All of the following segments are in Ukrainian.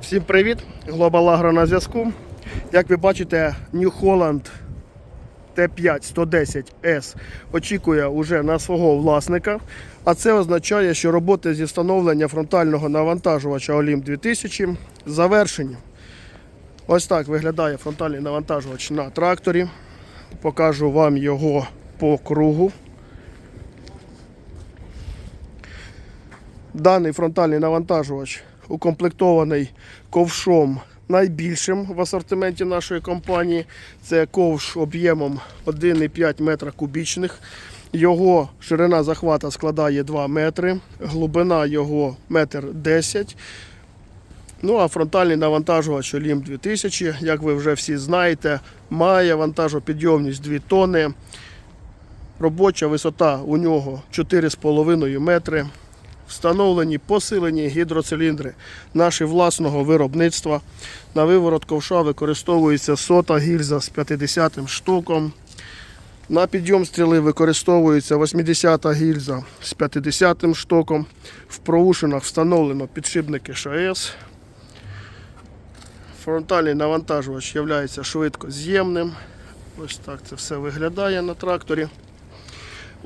Всім привіт! Global Agro на зв'язку. Як ви бачите, New Holland Т5 110S очікує уже на свого власника. А це означає, що роботи зі встановлення фронтального навантажувача Олімп 2000 завершені. Ось так виглядає фронтальний навантажувач на тракторі. Покажу вам його по кругу. Даний фронтальний навантажувач укомплектований ковшом найбільшим в асортименті нашої компанії. Це ковш об'ємом 1,5 метра кубічних. Його ширина захвата складає 2 метри, глибина його 1,10 м. Ну а фронтальний навантажувач Олімп 2000, як ви вже всі знаєте, має вантажопідйомність 2 тонни. Робоча висота у нього 4,5 метри. Встановлені посилені гідроциліндри наші власного виробництва. На виворот ковша використовується сота гільза з 50 штуком. На підйом стріли використовується 80 гільза з 50 штоком. В проушинах встановлено підшипники ШАЕС. Фронтальний навантажувач є швидкоз'ємним. Ось так це все виглядає на тракторі.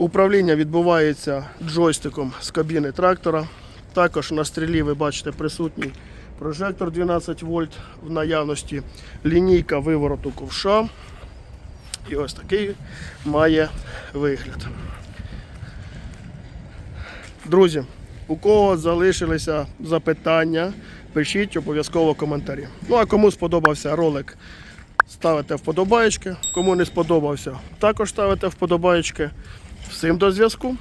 Управління відбувається джойстиком з кабіни трактора. Також на стрілі ви бачите присутній прожектор 12 вольт в наявності, лінійка вивороту ковша. І ось такий має вигляд. Друзі, у кого залишилися запитання, пишіть обов'язково коментарі. Ну а кому сподобався ролик, ставите вподобаєчки. Кому не сподобався, також ставите вподобаєчки. Всім до зв'язку.